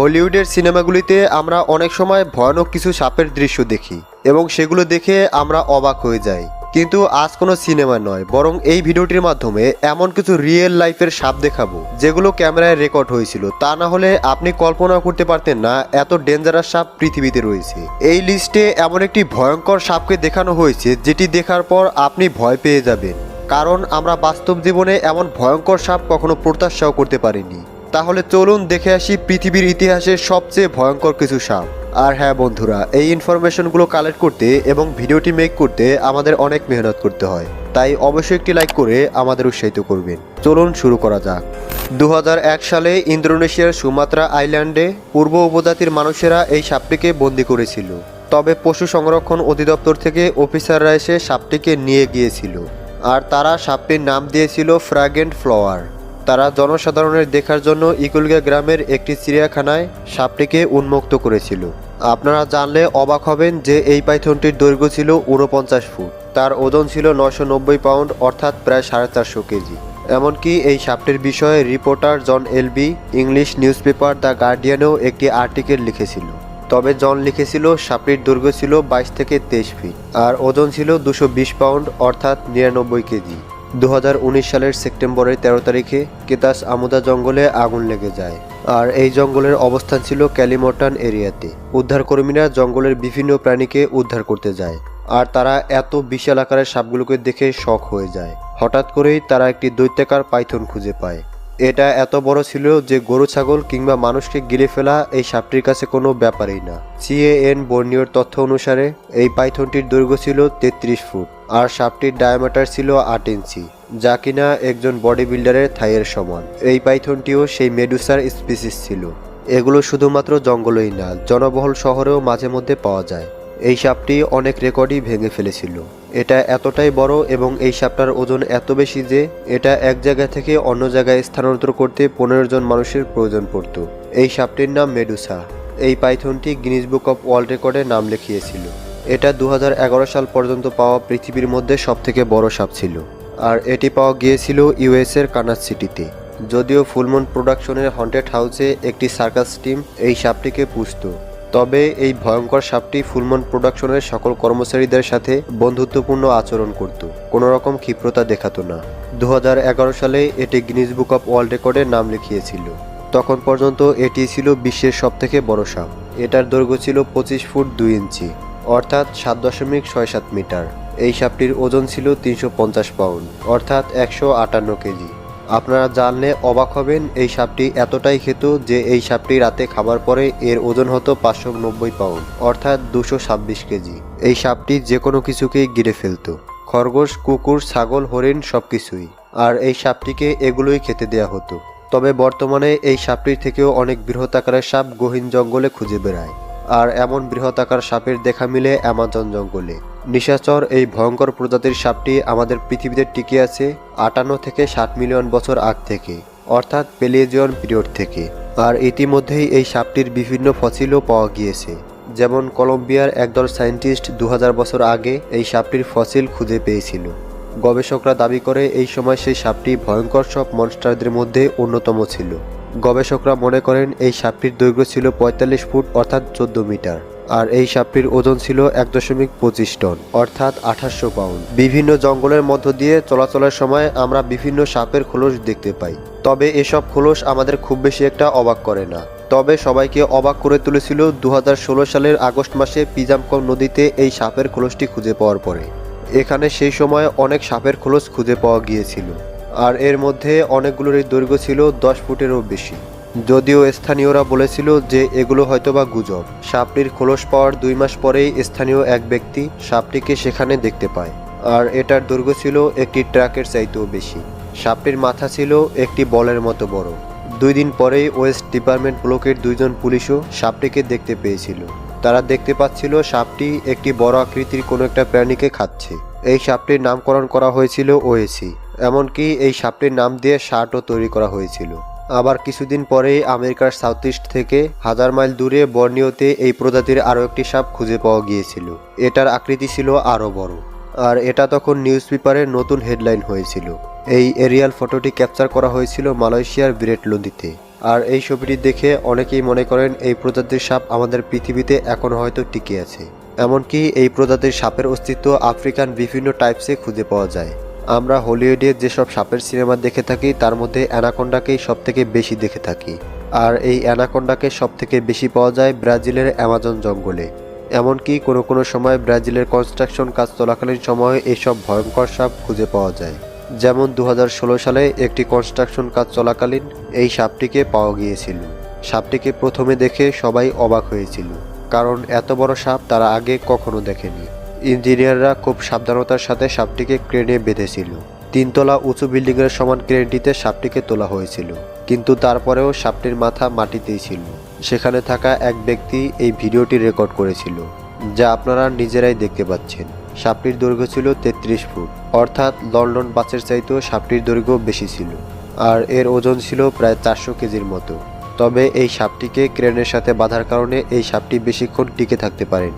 হলিউডের সিনেমাগুলিতে আমরা অনেক সময় ভয়ানক কিছু সাপের দৃশ্য দেখি এবং সেগুলো দেখে আমরা অবাক হয়ে যাই। কিন্তু আজ কোনো সিনেমা নয়, বরং এই ভিডিওটির মাধ্যমে এমন কিছু রিয়েল লাইফের সাপ দেখাবো, যেগুলো ক্যামেরায় রেকর্ড হয়েছিল। তা না হলে আপনি কল্পনা করতে পারতেন না এত ডেঞ্জারাস সাপ পৃথিবীতে রয়েছে। এই লিস্টে এমন একটি ভয়ঙ্কর সাপকে দেখানো হয়েছে, যেটি দেখার পর আপনি ভয় পেয়ে যাবেন। কারণ আমরা বাস্তব জীবনে এমন ভয়ঙ্কর সাপ কখনো প্রত্যাশাও করতে পারিনি। তাহলে চলুন দেখে আসি পৃথিবীর ইতিহাসের সবচেয়ে ভয়ঙ্কর কিছু সাপ। আর হ্যাঁ বন্ধুরা, এই ইনফরমেশনগুলো কালেক্ট করতে এবং ভিডিওটি মেক করতে আমাদের অনেক মেহনত করতে হয়। তাই অবশ্যই একটি লাইক করে আমাদের উৎসাহিত করবেন। চলুন শুরু করা যাক। দু হাজার এক সালে ইন্দোনেশিয়ার সুমাত্রা আইল্যান্ডে পূর্ব উপজাতির মানুষেরা এই সাপটিকে বন্দি করেছিল। তবে পশু সংরক্ষণ অধিদপ্তর থেকে অফিসাররা এসে সাপটিকে নিয়ে গিয়েছিল। আর তারা সাপটির নাম দিয়েছিল ফ্র্যাগেন্ট ফ্লাওয়ার। তারা জনসাধারণের দেখার জন্য ইকুলগা গ্রামের একটি চিড়িয়াখানায় সাপটিকে উন্মুক্ত করেছিল। আপনারা জানলে অবাক হবেন যে এই পাইথনটির দৈর্ঘ্য ছিল ঊনপঞ্চাশ ফুট। তার ওজন ছিল নশো পাউন্ড, অর্থাৎ প্রায় সাড়ে চারশো কেজি। এমনকি এই সাপটির বিষয়ে রিপোর্টার জন এলবি, ইংলিশ নিউজ পেপার দ্য গার্ডিয়ানেও একটি আর্টিকেল লিখেছিল। তবে জন লিখেছিল সাপটির দৈর্ঘ্য ছিল বাইশ থেকে তেইশ ফিট, আর ওজন ছিল দুশো পাউন্ড, অর্থাৎ নিরানব্বই কেজি। উনিশ সালের সেপ্টেম্বরের তেরো তারিখে কেতাস আমুদা জঙ্গলে আগুন লেগে যায়। আর এই জঙ্গলের অবস্থান ছিল ক্যালিমর্টান এরিয়াতে। উদ্ধারকর্মীরা জঙ্গলের বিভিন্ন প্রাণীকে উদ্ধার করতে যায়। আর তারা এত বিশাল আকারের সাপগুলোকে দেখে শখ হয়ে যায়। হঠাৎ করেই তারা একটি দৈত্যাকার পাইথন খুঁজে পায়। এটা এত বড় ছিল যে গরু, ছাগল কিংবা মানুষকে গিলে ফেলা এই সাপটির কাছে কোনো ব্যাপারই না। সিএএন বর্নিওর তথ্য অনুসারে, এই পাইথনটির দৈর্ঘ্য ছিল তেত্রিশ ফুট আর সাপটির ডায়ামিটার ছিল আট ইঞ্চি, যা কিনা একজন বডি বিল্ডারের থাইয়ের সমান। এই পাইথনটিও সেই মেডুসার স্পিসিস ছিল। এগুলো শুধুমাত্র জঙ্গলেই না, জনবহুল শহরেও মাঝে মধ্যে পাওয়া যায়। এই সাপটি অনেক রেকর্ডই ভেঙে ফেলেছিল। এটা এতটাই বড় এবং এই সাপটার ওজন এত বেশি যে এটা এক জায়গা থেকে অন্য জায়গায় স্থানান্তর করতে পনেরো জন মানুষের প্রয়োজন পড়ত। এই সাপটির নাম মেডুসা। এই পাইথনটি গিনিজ বুক অফ ওয়ার্ল্ড রেকর্ডে নাম লিখিয়েছিল। এটা দু হাজার এগারো সাল পর্যন্ত পাওয়া পৃথিবীর মধ্যে সবথেকে বড় সাপ ছিল। আর এটি পাওয়া গিয়েছিল ইউএসের কানাস সিটিতে। যদিও ফুলমন প্রোডাকশনের হন্টেড হাউসে একটি সার্কাস টিম এই সাপটিকে পুষত। তবে এই ভয়ঙ্কর সাপটি ফুলমন প্রোডাকশনের সকল কর্মচারীদের সাথে বন্ধুত্বপূর্ণ আচরণ করত। কোনো রকম ক্ষিপ্রতা দেখাতো না। দু হাজার এগারো সালে এটি গিনিস বুক অফ ওয়ার্ল্ড রেকর্ডে নাম লিখিয়েছিল। তখন পর্যন্ত এটি ছিল বিশ্বের সবথেকে বড় সাপ। এটার দৈর্ঘ্য ছিল পঁচিশ ফুট দুই ইঞ্চি, অর্থাৎ সাত দশমিক ছয় সাত মিটার। এই সাপটির ওজন ছিল তিনশো পঞ্চাশ পাউন্ড, অর্থাৎ একশো আটান্ন কেজি। আপনারা জানলে অবাক হবেন, এই সাপটি এতটাই খেত যে এই সাপটি রাতে খাবার পরে এর ওজন হতো পাঁচশো নব্বই পাউন্ড, অর্থাৎ দুশো ছাব্বিশ কেজি। এই সাপটি যে কোনো কিছুকেই গিরে ফেলতো। খরগোশ, কুকুর, ছাগল, হরিণ সব কিছুই আর এই সাপটিকে এগুলোই খেতে দেয়া হতো। তবে বর্তমানে এই সাপটির থেকেও অনেক বৃহৎ আকারের সাপ গহীন জঙ্গলে খুঁজে বেড়ায়। আর এমন বৃহৎ আকার সাপের দেখা মিলে অ্যামাজন জঙ্গলে। নিশাচর এই ভয়ঙ্কর প্রজাতির সাপটি আমাদের পৃথিবীতে টিকে আছে আটান্ন থেকে ষাট মিলিয়ন বছর আগ থেকে, অর্থাৎ পেলিয়েজিয়ন পিরিয়ড থেকে। আর ইতিমধ্যেই এই সাপটির বিভিন্ন ফসিলও পাওয়া গিয়েছে। যেমন কলম্বিয়ার একদল সায়েন্টিস্ট দু হাজার বছর আগে এই সাপটির ফসিল খুঁজে পেয়েছিল। গবেষকরা দাবি করে এই সময় সেই সাপটি ভয়ঙ্কর সব মনস্টারদের মধ্যে অন্যতম ছিল। গবেষকরা মনে করেন এই সাপটির দৈর্ঘ্য ছিল পঁয়তাল্লিশ ফুট অর্থাৎ চোদ্দ মিটার, আর এই সাপটির ওজন ছিল এক দশমিক পঁচিশ টন, অর্থাৎ আঠাশশো পাউন্ড। বিভিন্ন জঙ্গলের মধ্য দিয়ে চলাচলের সময় আমরা বিভিন্ন সাপের খোলস দেখতে পাই, তবে এসব খোলস আমাদের খুব বেশি একটা অবাক করে না। তবে সবাইকে অবাক করে তুলেছিল দু হাজার ষোলো সালের আগস্ট মাসে পিজামকম নদীতে এই সাপের খোলসটি খুঁজে পাওয়ার পরে। এখানে সেই সময় অনেক সাপের খোলস খুঁজে পাওয়া গিয়েছিল। আর এর মধ্যে অনেকগুলোরই দৈর্ঘ্য ছিল দশ ফুটেরও বেশি। যদিও স্থানীয়রা বলেছিল যে এগুলো হয়তোবা গুজব। সাপটির খোলস পাওয়ার দুই মাস পরেই স্থানীয় এক ব্যক্তি সাপটিকে সেখানে দেখতে পায়। আর এটার দৈর্ঘ্য ছিল একটি ট্রাকের চাইতেও বেশি। সাপটির মাথা ছিল একটি বলের মতো বড়। দুই দিন পরেই ওয়েস্ট ডিপার্টমেন্ট ব্লকের দুইজন পুলিশও সাপটিকে দেখতে পেয়েছিল। তারা দেখতে পাচ্ছিল সাপটি একটি বড় আকৃতির কোনো একটা প্রাণীকে খাচ্ছে। এই সাপটির নামকরণ করা হয়েছিল ওএসি। এমনকি এই সাপটির নাম দিয়ে শার্টও তৈরি করা হয়েছিল। আবার কিছুদিন পরেই আমেরিকার সাউথ ইস্ট থেকে হাজার মাইল দূরে বর্নিওতে এই প্রজাতির আরও একটি সাপ খুঁজে পাওয়া গিয়েছিল। এটার আকৃতি ছিল আরও বড়। আর এটা তখন নিউজ পেপারে নতুন হেডলাইন হয়েছিল। এই এরিয়াল ফটোটি ক্যাপচার করা হয়েছিল মালয়েশিয়ার বিরেট নদীতে। আর এই ছবিটি দেখে অনেকেই মনে করেন এই প্রজাতির সাপ আমাদের পৃথিবীতে এখন হয়তো টিকে আছে। এমনকি এই প্রজাতির সাপের অস্তিত্ব আফ্রিকান বিভিন্ন টাইপসে খুঁজে পাওয়া যায়। আমরা হলিউডে যেসব সাপের সিনেমা দেখে থাকি, তার মধ্যে অ্যানাকোন্ডাকেই সব থেকে বেশি দেখে থাকি। আর এই অ্যানাকোন্ডাকে সব থেকে বেশি পাওয়া যায় ব্রাজিলের অ্যামাজন জঙ্গলে। এমনকি কোনো কোনো সময় ব্রাজিলের কনস্ট্রাকশন কাজ চলাকালীন সময়ে এইসব ভয়ঙ্কর সাপ খুঁজে পাওয়া যায়। যেমন দু হাজার ষোলো সালে একটি কনস্ট্রাকশন কাজ চলাকালীন এই সাপটিকে পাওয়া গিয়েছিল। সাপটিকে প্রথমে দেখে সবাই অবাক হয়েছিল, কারণ এত বড় সাপ তারা আগে কখনো দেখেনি। ইঞ্জিনিয়াররা খুব সাবধানতার সাথে সাপটিকে ক্রেনে বেঁধেছিল। তিনতলা উঁচু বিল্ডিংয়ের সমান ক্রেনটিতে সাপটিকে তোলা হয়েছিল, কিন্তু তারপরেও সাপটির মাথা মাটিতেই ছিল। সেখানে থাকা এক ব্যক্তি এই ভিডিওটি রেকর্ড করেছিল, যা আপনারা নিজেরাই দেখতে পাচ্ছেন। সাপটির দৈর্ঘ্য ছিল তেত্রিশ ফুট, অর্থাৎ লন্ডন বাসের চাইতেও সাপটির দৈর্ঘ্য বেশি ছিল, আর এর ওজন ছিল প্রায় চারশো কেজির মতো। তবে এই সাপটিকে ক্রেনের সাথে বাঁধার কারণে এই সাপটি বেশিক্ষণ টিকে থাকতে পারেনি।